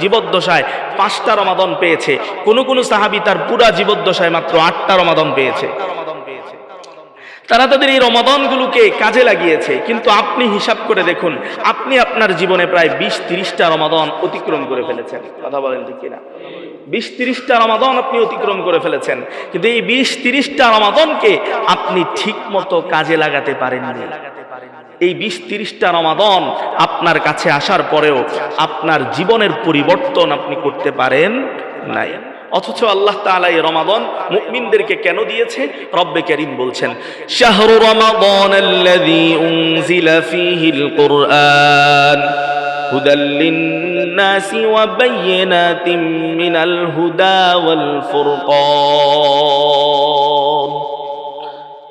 জীবদ্দশায় পাঁচটা রমাদন পেয়েছে। কোন কোন সাহাবি তার পুরা জীবদ্দশায় মাত্র আটটা রমাদন পেয়েছে। তারা তাদের এই রমাদনগুলোকে কাজে লাগিয়েছে। কিন্তু আপনি হিসাব করে দেখুন, আপনি আপনার জীবনে প্রায় বিশ তিরিশটা রমাদন অতিক্রম করে ফেলেছেন। কথা বলেন ঠিক কিনা? বিশ তিরিশটা রমাদন আপনি অতিক্রম করে ফেলেছেন। কিন্তু এই বিশ তিরিশটা রমাদনকে আপনি ঠিক মতো কাজে লাগাতে পারেননি। এই বিশ তিরিশটা রমাদন আপনার কাছে আসার পরেও আপনার জীবনের পরিবর্তন আপনি করতে পারেন নাই। অথচ আল্লাহ তালা এই রমাদন মুকমিনদেরকে কেন দিয়েছে? রব্বে করিম বলছেন, শাহরু রমাদান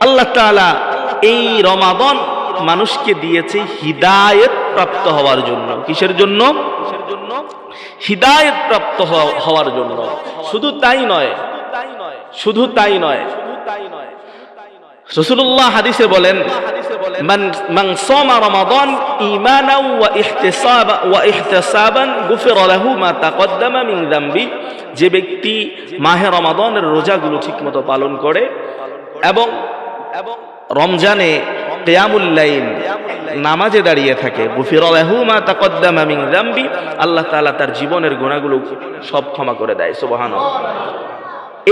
আল্লাহ তাআলা এই রমাদন মানুষকে দিয়েছে হিদায়েত প্রাপ্ত হওয়ার জন্য। কিসের জন্য? কিসের জন্য হিদায়ত প্রাপ্ত হওয়ার জন্য। শুধু তাই নয়। শুধু তাই নয়। রসুল্লাহ হাদিসে বলেন রমাদান ঈমানাও ওয়া ইহতিসাবা ওয়া ইহতিসাবান গুফিরা লাহু মা তাকদ্দামা মিন যামবি যে ব্যক্তি মাহে রমাদানের রোজাগুলো ঠিকমতো পালন করে এবং রমজানে নামাজে দাঁড়িয়ে থাকে। গুফিরা লাহু মা তাকদ্দামা মিন যামবি, আল্লাহ তাআলা তার জীবনের গুনাহগুলো সব ক্ষমা করে দেয়, সুবহানাল্লাহ।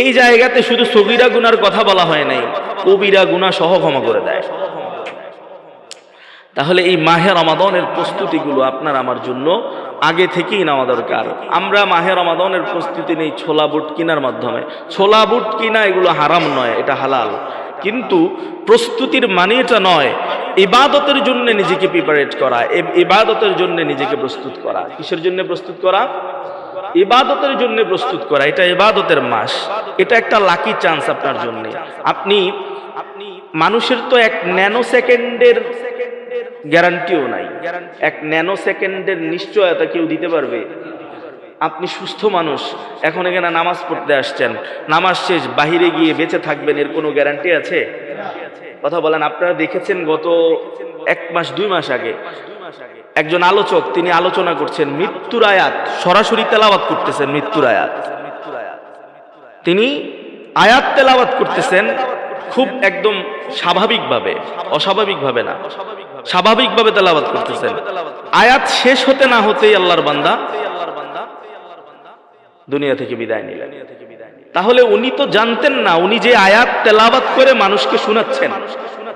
এই জায়গাতে শুধু সগিরা গুনার কথা বলা হয় নাই, কবিরা গুনাহ সহ ক্ষমা করে দেয়। তাহলে এই মাহে রমাদনের প্রস্তুতিগুলো আপনার আমার জন্য আগে থেকেই নেওয়া দরকার। আমরা মাহে রমাদনের প্রস্তুতি নেই ছোলা বুট কেনার মাধ্যমে। ছোলা বুট কিনা এগুলো হারাম নয়, এটা হালাল। কিন্তু প্রস্তুতির মানে এটা নয়, ইবাদতের জন্য নিজেকে প্রিপারেট করা ইবাদতের জন্য নিজেকে প্রস্তুত করা। কিসের জন্য প্রস্তুত করা? ইবাদতের জন্য প্রস্তুত করা, এটা ইবাদতের মাস। এটা একটা লাকি চান্স আপনার জন্য। আপনি আপনি মানুষের তো এক ন্যানো সেকেন্ডের গ্যারান্টিও নাই। এক ন্যানো সেকেন্ডের নিশ্চয়তা কেউ দিতে পারবে? আপনি সুস্থ মানুষ। এখন এখানে নামাজ পড়তে আসছেন। নামাজ শেষ, বাহিরে গিয়ে বেঁচে থাকবেন এর কোনো গ্যারান্টি আছে? কথা বলেন, আপনারা দেখেছেন গত এক মাস, দুই মাস আগে একজন আলোচক, তিনি আলোচনা করছেন, মৃত্যুর আয়াত, সরাসরি তেলাওয়াত করতেছেন মৃত্যুর আয়াত। তিনি আয়াত তেলাওয়াত করতেছেন খুব একদম স্বাভাবিকভাবে, অস্বাভাবিকভাবে না, স্বাভাবিকভাবে তেলাওয়াত করতেছেন। আয়াত শেষ হতে না হতেই আল্লাহর বান্দা দুনিয়া থেকে বিদায় নিলেন। তাহলে উনি তো জানতেন না, উনি যে আয়াত তেলাওয়াত করে মানুষকে শোনাচ্ছেন,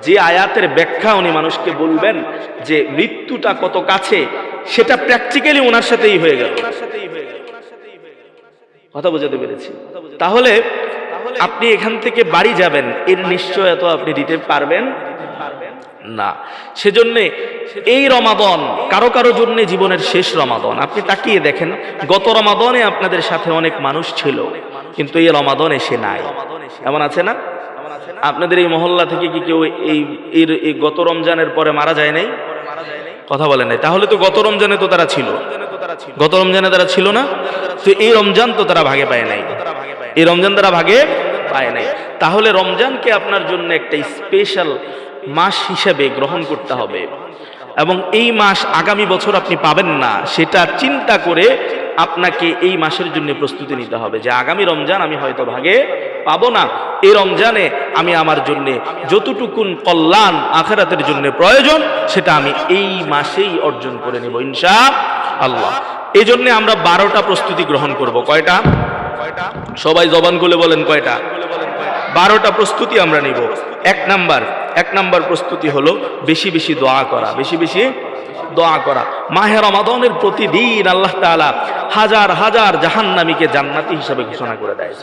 যে আয়াতের ব্যাখ্যা উনি মানুষকে বলবেন যে মৃত্যুটা কত কাছে, সেটা প্র্যাকটিক্যালি ওনার সাথেই হয়ে গেল। কথা বোঝাতে পেরেছি। তাহলে আপনি এখান থেকে বাড়ি যাবেন, এর নিশ্চয়তা আপনি দিতে পারবেন। না। সেজন্যে এই রমাদন কারও কারও জন্য জীবনের শেষ রমাদন। আপনি তাকিয়ে দেখেন, গত রমাদনে আপনাদের সাথে অনেক মানুষ ছিল, কিন্তু এই রমাদন এসে নাই। এমন আছে না? আপনাদের এই মহল্লা থেকে কি কেউ এই এর এই গত রমজানের পরে মারা যায় নাই? কথা বলে নাই। তাহলে তো গত রমজানে তো তারা ছিল। গত রমজানে তারা ছিল না? তো এই রমজান তো তারা ভাগে পায় নাই। এই রমজান তারা ভাগে পায় নাই। তাহলে রমজানকে আপনার জন্য একটা স্পেশাল মাস হিসেবে গ্রহণ করতে হবে। এবং এই মাস আগামী বছর আপনি পাবেন না, সেটা চিন্তা করে আপনাকে এই মাসের জন্য প্রস্তুতি নিতে হবে যে আগামী রমজান আমি হয়তো ভাগে পাবো না। এই রমজানে আমি আমার জন্য যতটুকুন কল্যাণ আখেরাতের জন্য প্রয়োজন, সেটা আমি এই মাসেই অর্জন করে নেব ইনশা আল্লাহ এই জন্য আমরা বারোটা প্রস্তুতি গ্রহণ করব। কয়টা? সবাই জবান খুলে বলেন কয়টা? বারোটা প্রস্তুতি আমরা নিব। এক নাম্বার এক নাম্বার প্রস্তুতি হলো বেশি বেশি দোয়া করা, বেশি বেশি দোয়া করা। মাহে রমাদনের প্রতিদিন আল্লাহ তাআলা হাজার হাজার জাহান্নামীকে জান্নাতি হিসাবে ঘোষণা করে দেয়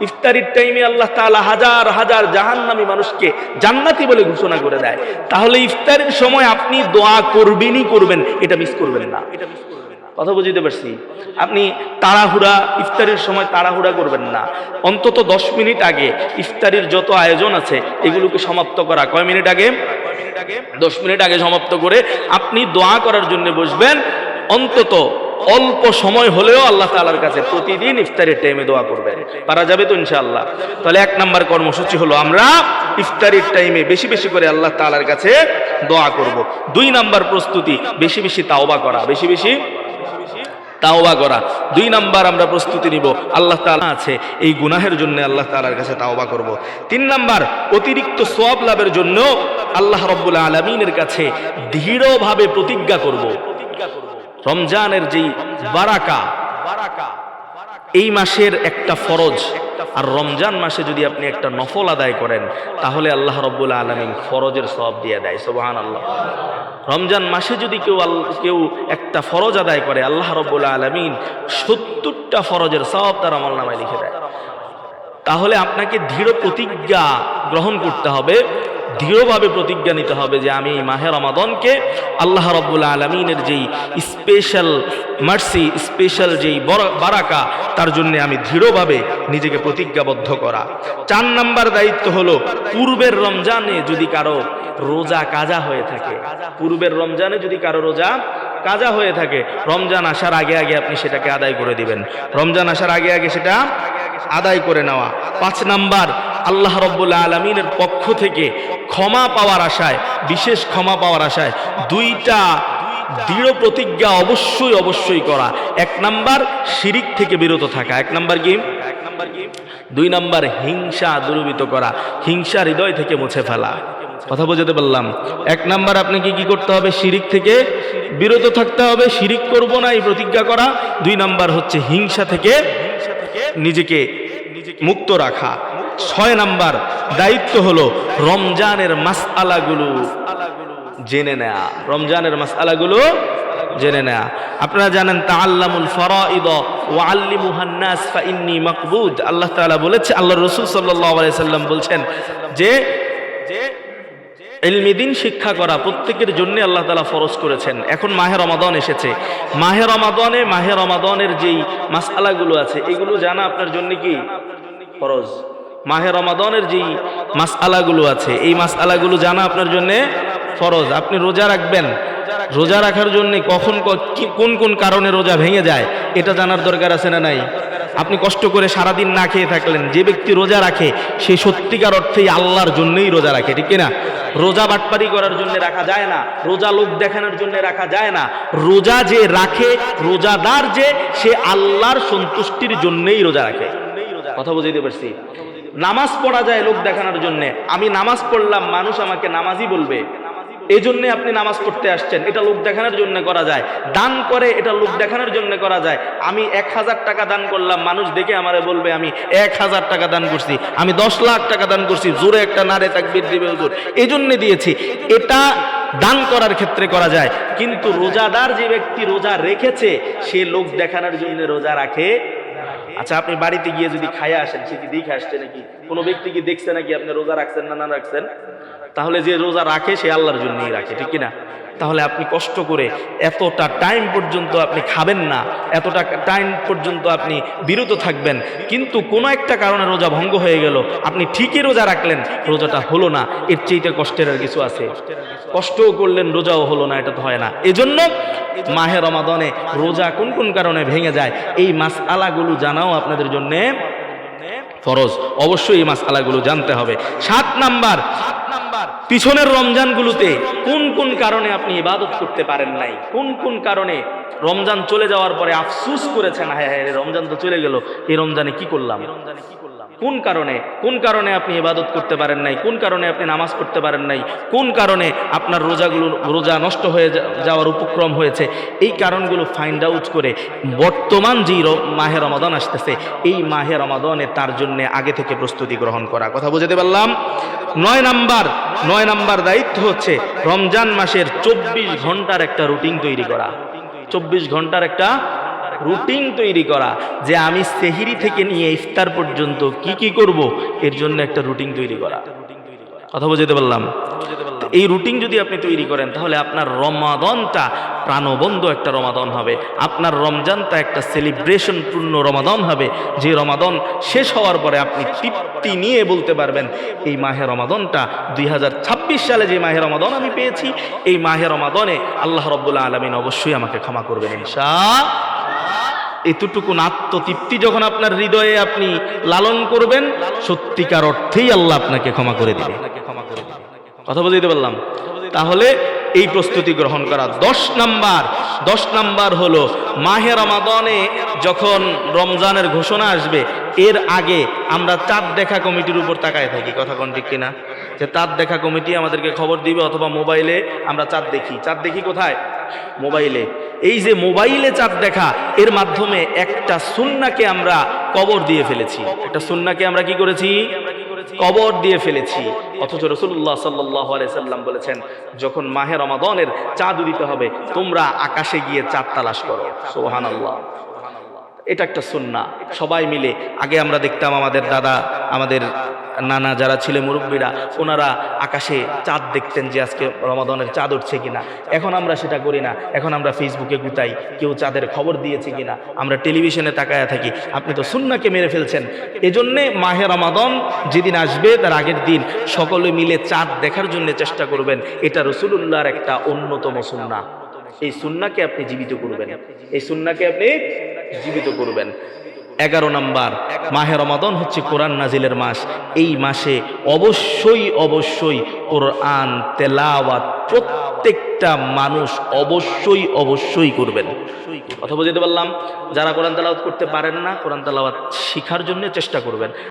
ইফতারির টাইমে আল্লাহ তাআলা হাজার হাজার জাহান্নামী মানুষকে জান্নাতি বলে ঘোষণা করে দেয়। তাহলে ইফতারের সময় আপনি দোয়া করবেনই করবেন, এটা মিস করবেন না। এটা মিস কথা বুঝতে পারছি? আপনি তাড়াহুড়া, ইফতারির সময় তাড়াহুড়া করবেন না। অন্তত দশ মিনিট আগে ইফতারির যত আয়োজন আছে, এগুলোকে সমাপ্ত করা। কয় মিনিট আগে? দশ মিনিট আগে সমাপ্ত করে আপনি দোয়া করার জন্য বসবেন। অন্তত অল্প সময় হলেও আল্লাহ তালার কাছে প্রতিদিন ইফতারের টাইমে দোয়া করবেন। পারা যাবে তো ইনশাআল্লাহ। তাহলে এক নাম্বার কর্মসূচি হলো আমরা ইফতারির টাইমে বেশি বেশি করে আল্লাহ তালার কাছে দোয়া করব। দুই নাম্বার প্রস্তুতি, বেশি বেশি তাওবা করা। বেশি বেশি তাওবা করা। দুই নাম্বার আমরা প্রস্তুতি নিব। আল্লাহ তালা আছে, এই গুনাহের জন্য আল্লাহ তালার কাছে তাওবা করব। তিন নাম্বার, অতিরিক্ত সোয়াব লাভের জন্য আল্লাহ রব্বুল আলমিনের কাছে দৃঢ়ভাবে প্রতিজ্ঞা করব। রমজানের যেই বারাকা, এই মাসের একটা ফরজ। আর রমজান মাসে যদি আপনি একটা নফল আদায় করেন, তাহলে আল্লাহ রব্বুল আলমিন ফরজের সব দিয়ে দেয় সোবাহান আল্লাহ রমজান মাসে যদি কেউ কেউ একটা ফরজ আদায় করে, আল্লাহ রব্বুল আলমিন সত্তরটা ফরজের সব তার আমল নামায় লিখে দেয়। তাহলে আপনাকে দৃঢ় প্রতিজ্ঞা গ্রহণ করতে হবে দৃঢ়ভাবে প্রতিজ্ঞা নিতে হবে যে আমি এই মাহে রমাদনকে আল্লাহ রব্বুল আলমিনের যেই স্পেশাল মার্সি স্পেশাল যেই বারাকা, তার জন্য আমি দৃঢ়ভাবে নিজেকে প্রতিজ্ঞাবদ্ধ করা। চার নাম্বার দায়িত্ব হলো পূর্বের রমজানে যদি কারও রোজা কাজা হয়ে থাকে, পূর্বের রমজানে যদি কারও রোজা কাজা হয়ে থাকে, রমজান আসার আগে আগে আপনি সেটাকে আদায় করে দিবেন। রমজান আসার আগে আগে সেটা আদায় করে নেওয়া। পাঁচ নাম্বার, আল্লাহ রব্বুল আলমিনের পক্ষ থেকে ক্ষমা পাওয়ার আশায়, বিশেষ ক্ষমা পাওয়ার আশায় দুইটা দৃঢ় প্রতিজ্ঞা অবশ্যই অবশ্যই করা। এক নাম্বার, শিরিক থেকে বিরত থাকা। এক নাম্বার কি? দুই নাম্বার, হিংসা দূরীভূত করা। হিংসা হৃদয় থেকে মুছে ফেলা। কথা বোঝাতে পারলাম? এক নাম্বার আপনাকে কি করতে হবে? শিরিক থেকে বিরত থাকতে হবে। শিরিক করব না, এই প্রতিজ্ঞা করা। দুই নাম্বার হচ্ছে হিংসা থেকে নিজেকে মুক্ত রাখা। ছয় নাম্বার দায়িত্ব হলো রমজানের মাস আলাগুলো জেনে নেয়া। রমজানের মাসআলাগুলো জেনে নেয়া। আপনারা জানেন, তাআল্লামুল ফারাইদ ওয়া আল্লিমুহান নাস ফা ইন্নী মাকবুদ। আল্লাহ তাআলা বলেছে আল্লাহ রাসূল আলাইহি সাল্লাম বলছেন যে এলমিদিন শিক্ষা করা প্রত্যেকের জন্য আল্লাহ তালা ফরজ করেছেন। এখন মাহে রমাদন এসেছে। মাহে রমাদনে, মাহে রমাদনের যেই মাসআলাগুলো আছে, এগুলো জানা আপনার জন্য কি? ফরজ। মাহে রমাদনের যেই মাসআলাগুলো আছে, এই মাসআলাগুলো জানা আপনার জন্য ফরজ। আপনি রোজা রাখবেন। রোজা রাখার জন্য কখন কোন কোন কারণে রোজা ভেঙে যায়, এটা জানার দরকার আছে না নাই? আপনি কষ্ট করে সারাদিন না খেয়ে থাকলেন, যে ব্যক্তি রোজা রাখে, সে সত্যিকার অর্থেই আল্লাহর জন্যই রোজা রাখে, ঠিক না রোজা বাটপারি করার জন্য রাখা যায় না, রোজা লোক দেখানোর জন্য রাখা যায় না, রোজা যে রাখে, রোজাদার যে, সে আল্লাহর সন্তুষ্টির জন্যই রোজা রাখে। কথা বুঝাইতে পারছি? নামাজ পড়া যায় লোক দেখানোর জন্য, আমি নামাজ পড়লাম, মানুষ আমাকে নামাজই বলবে। এই জন্যে আপনি নামাজ পড়তে আসছেন। এটা লোক দেখানোর জন্য করা যায়। দান করে এটা লোক দেখানোর জন্য করা যায়। আমি এক হাজার টাকা দান করলাম, মানুষ দেখে আমারে বলবে, আমি এক হাজার টাকা দান করছি, আমি দশ লাখ টাকা দান করছি, জোরে একটা নারে তাকবির দিবে হুজুর। এই জন্য দিয়েছি। এটা দান করার ক্ষেত্রে করা যায়। কিন্তু রোজাদার যে ব্যক্তি রোজা রেখেছে, সে লোক দেখানোর জন্য রোজা রাখে? আচ্ছা আপনি বাড়িতে গিয়ে যদি খাইয়া আসেন সে কি দেখে আসছে নাকি? কোনো ব্যক্তি কি দেখছে নাকি আপনি রোজা রাখছেন না না রাখছেন? তাহলে যে রোজা রাখে, সে আল্লাহর জন্যই রাখে, ঠিক কিনা? তাহলে আপনি কষ্ট করে এতটা টাইম পর্যন্ত আপনি খাবেন না, এতটা টাইম পর্যন্ত আপনি বিরত থাকবেন। কিন্তু কোনো একটা কারণে রোজা ভঙ্গ হয়ে গেল। আপনি ঠিকই রোজা রাখলেন, রোজাটা হলো না। এর চেয়েতে কষ্টের আর কিছু আছে। কষ্টও করলেন, রোজাও হলো না, এটা তো হয় না। এজন্য মাহে রমাদনে রোজা কোন কোন কারণে ভেঙে যায়, এই মাস আলাগুলো জানাও আপনাদের জন্যে ফরজ। অবশ্যই এই মাস আলাগুলো জানতে হবে। সাত নাম্বার সাত নাম্বার পিছনের রমজানগুলোতে কোন কোন কারণে আপনি ইবাদত করতে পারেন নাই? কোন কোন কারণে রমজান চলে যাওয়ার পরে আফসুস করেছেন? হ্যাঁ হ্যাঁ রমজান তো চলে গেল। এই রমজানে কি করলাম? কোন কারণে কোন কারণে আপনি ইবাদত করতে পারেন নাই? কোন কারণে আপনি নামাজ পড়তে পারেন নাই? কোন কারণে আপনার রোজাগুলো, রোজা নষ্ট হয়ে যাওয়ার উপক্রম হয়েছে? এই কারণগুলো ফাইন্ড আউট করে বর্তমান যেই র- মাহে রমাদান আসতেছে, এই মাহে রমাদানে তার জন্য আগে থেকে প্রস্তুতি গ্রহণ করা। কথা বুঝাতে পারলাম? নয় নাম্বার নয় নাম্বার দায়িত্ব হচ্ছে রমজান মাসের চব্বিশ ঘণ্টার একটা রুটিন তৈরি করা। চব্বিশ ঘণ্টার একটা রুটিন তৈরি করা যে আমি সেহিরি থেকে নিয়ে ইফতার পর্যন্ত কি কি করব, এর জন্য একটা রুটিন তৈরি করা। কথা বুঝতে পারলাম? এই রুটিন যদি আপনি তৈরি করেন, তাহলে আপনার রমাদনটা প্রাণবন্ধ একটা রমাদন হবে। আপনার রমজানটা একটা সেলিব্রেশন পূর্ণ রমাদন হবে। যে রমাদন শেষ হওয়ার পরে আপনি তৃপ্তি নিয়ে বলতে পারবেন, এই মাহে রমাদনটা দুই হাজার ছাব্বিশ সালে যে মাহে রমাদন আমি পেয়েছি, এই মাহে রমাদনে আল্লাহ রব্বুল্লাহ আলমিন অবশ্যই আমাকে ক্ষমা করবেন ইনশা এতটুকুন আত্মতৃপ্তি যখন আপনার হৃদয়ে আপনি লালন করবেন, সত্যিকার অর্থেই আল্লাহ আপনাকে ক্ষমা করে দিবে। কথা বুঝতে পারলাম? তাহলে এই প্রস্তুতি গ্রহণ করা। দশ নাম্বার দশ নাম্বার হলো, মাহে রমাদনে যখন রমজানের ঘোষণা আসবে, এর আগে আমরা চাঁদ দেখা কমিটির উপর তাকায় থাকি। কথা কোন ঠিক কিনা? যে চাঁদ দেখা কমিটি আমাদেরকে খবর দিবে অথবা মোবাইলে আমরা চাঁদ দেখি। চাঁদ দেখি কোথায়? মোবাইলে। এই যে মোবাইলে চাঁদ দেখা, এর মাধ্যমে একটা সুন্নাকে আমরা কবর দিয়ে ফেলেছি। একটা সুন্নাকে আমরা কি করেছি? কবর দিয়ে ফেলেছি। অথচ রসুল্লাহ সাল্লাহ সাল্লাম বলেছেন, যখন মাহের রমাদনের চাঁদ উদিতে হবে, তোমরা আকাশে গিয়ে চাঁদ তালাশ করো। সোহান আল্লাহ এটা একটা সুন্না সবাই মিলে। আগে আমরা দেখতাম আমাদের দাদা, আমাদের নানা যারা ছিলেন মুরব্বীরা, ওনারা আকাশে চাঁদ দেখতেন যে আজকে রমাদনের চাঁদ উঠছে কিনা। এখন আমরা সেটা করি না। এখন আমরা ফেসবুকে গুতাই, কেউ চাঁদের খবর দিয়েছে কিনা। আমরা টেলিভিশনে তাকায়া থাকি। আপনি তো সুন্নাকে মেরে ফেলছেন। এজন্যে মাহে রমাদন যেদিন আসবে, তার আগের দিন সকলে মিলে চাঁদ দেখার জন্য চেষ্টা করবেন। এটা রসুলুল্লাহর একটা অন্যতম সুন্না এই সুন্নাকে আপনি জীবিত করবেন। এই সুন্নাকে আপনি জীবিত করবেন। এগারো নাম্বার, মাহে রমাদন হচ্ছে কোরআন নাজিলের মাস। এই মাসে অবশ্যই অবশ্যই কোরআন, তেলাওয়াত প্রত্যেকটা মানুষ অবশ্যই অবশ্যই করবেন। কথা বুঝতে পারলাম যারা কোরআন তেলাওয়াত করতে পারেন না, কোরআন তেলাওয়াত শিখার জন্য চেষ্টা করবেন।